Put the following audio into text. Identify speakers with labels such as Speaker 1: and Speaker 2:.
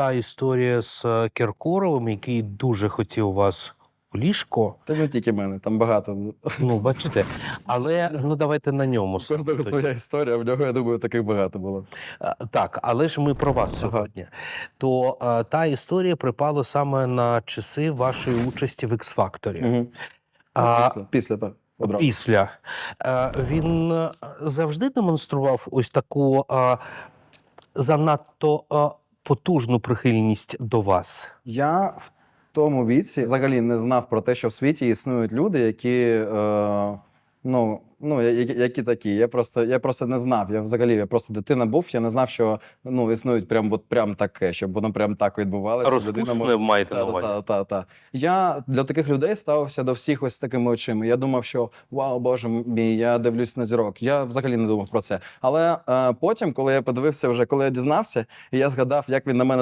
Speaker 1: та історія з е, Кіркоровим, який дуже хотів вас в ліжко.
Speaker 2: Та не тільки мене, там багато.
Speaker 1: Ну, бачите, але ну давайте на ньому.
Speaker 2: У кожного своя історія, в нього, я думаю, таких багато було.
Speaker 1: Так, але ж ми про вас сьогодні. То а, та історія припала саме на часи вашої участі в X-Factor.
Speaker 2: Угу.
Speaker 1: А,
Speaker 2: після, після так. Одразу.
Speaker 1: Після Е, він е, завжди демонстрував ось таку е, занадто е, потужну прихильність до вас.
Speaker 2: Я в тому віці взагалі не знав про те, що в світі існують люди, які. Е, ну, ну, які такі. Я просто, я просто не знав. Я взагалі я просто дитина був, я не знав, що ну, існують прям, от, прям таке, щоб воно прям так відбувалося.
Speaker 1: Розпусне маєте на увазі.
Speaker 2: Та, та, та. Я для таких людей ставився до всіх ось такими очима. Я думав, що вау, боже мій, я дивлюсь на зірок. Я взагалі не думав про це. Але е, потім, коли я подивився, вже коли я дізнався, і я згадав, як він на мене